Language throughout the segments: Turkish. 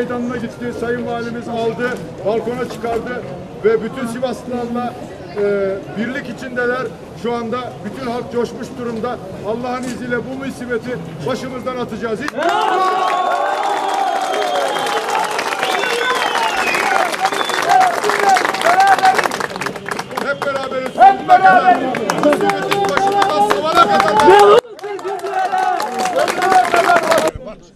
Meydanı'na gitti. Sayın Valimiz aldı, balkona çıkardı ve bütün Sivaslılarla e, birlik içindeler. Şu anda bütün halk coşmuş durumda. Allah'ın izniyle bu musibeti başımızdan atacağız. Hiç Hep beraberiz. Hep beraber. Musibetin başımızdan savana kadar.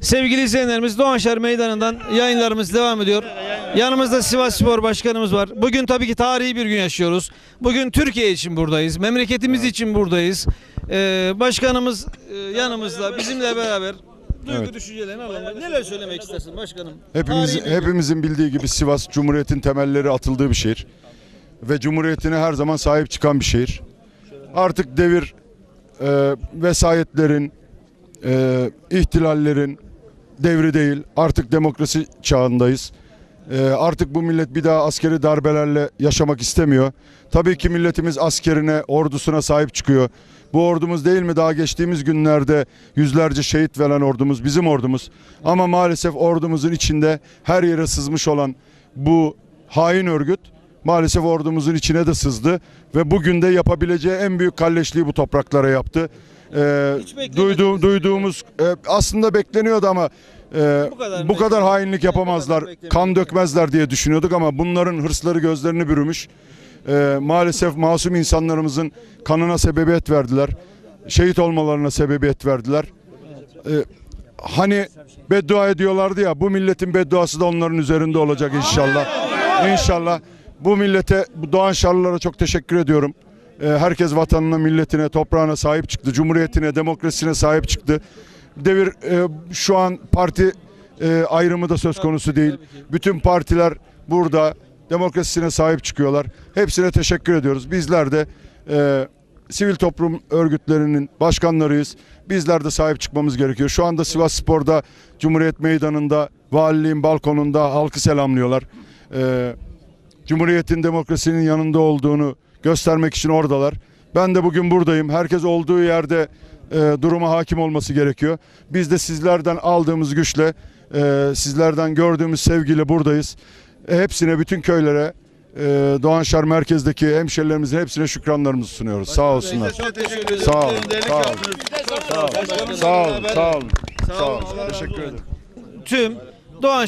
Sevgili izleyenlerimiz Doğanşehir Meydanı'ndan yayınlarımız devam ediyor. Yanımızda Sivas Spor Başkanımız var. Bugün tabii ki tarihi bir gün yaşıyoruz. Bugün Türkiye için buradayız. Memleketimiz için buradayız. Ee, başkanımız e, yanımızda bizimle beraber duygu Evet. düşüncelerini alalım. Neler söylemek istersin başkanım? Hepimiz, Tarihi bir gün. hepimizin bildiği gibi Sivas Cumhuriyet'in temelleri atıldığı bir şehir. Ve Cumhuriyet'ine her zaman sahip çıkan bir şehir. Artık devir e, vesayetlerin, e, ihtilallerin devri değil. Artık demokrasi çağındayız. E, artık bu millet bir daha askeri darbelerle yaşamak istemiyor. Tabii ki milletimiz askerine, ordusuna sahip çıkıyor. Bu ordumuz değil mi daha geçtiğimiz günlerde yüzlerce şehit veren ordumuz bizim ordumuz. Ama maalesef ordumuzun içinde her yere sızmış olan bu hain örgüt maalesef ordumuzun içine de sızdı ve bugün de yapabileceği en büyük kalleşliği bu topraklara yaptı. Beklemediniz. duyduğum, duyduğumuz e, aslında bekleniyordu ama e, Bu kadar bu kadar hainlik Bu kadar yapamazlar, beklemiyorduk. kan dökmezler diye düşünüyorduk ama bunların hırsları gözlerini bürümüş. Ee, maalesef masum insanlarımızın kanına sebebiyet verdiler. Şehit olmalarına sebebiyet verdiler. Ee, hani beddua ediyorlardı ya bu milletin bedduası da onların üzerinde olacak inşallah. İnşallah. Bu millete, bu Doğan Şarlılara çok teşekkür ediyorum. Ee, herkes vatanına, milletine, toprağına sahip çıktı. Cumhuriyetine, demokrasisine sahip çıktı. Devir e, şu an parti e, ayrımı da söz konusu değil. Bütün partiler burada demokrasisine sahip çıkıyorlar. Hepsine teşekkür ediyoruz. Bizler de e, sivil toplum örgütlerinin başkanlarıyız. Bizler de sahip çıkmamız gerekiyor. Şu anda Sivas Spor'da Cumhuriyet Meydanı'nda valiliğin balkonunda halkı selamlıyorlar. E, Cumhuriyetin demokrasinin yanında olduğunu göstermek için oradalar. Ben de bugün buradayım. Herkes olduğu yerde e, duruma hakim olması gerekiyor. Biz de sizlerden aldığımız güçle, e, sizlerden gördüğümüz sevgiyle buradayız. E, hepsine, bütün köylere, e, Doğanşar merkezdeki hemşerilerimizin hepsine şükranlarımızı sunuyoruz. Sağ olsunlar. Sağ olun, sağ olun. Sağ olun, sağ olun, sağ olun. Sağ olun. Teşekkür ederim. Tüm Doğan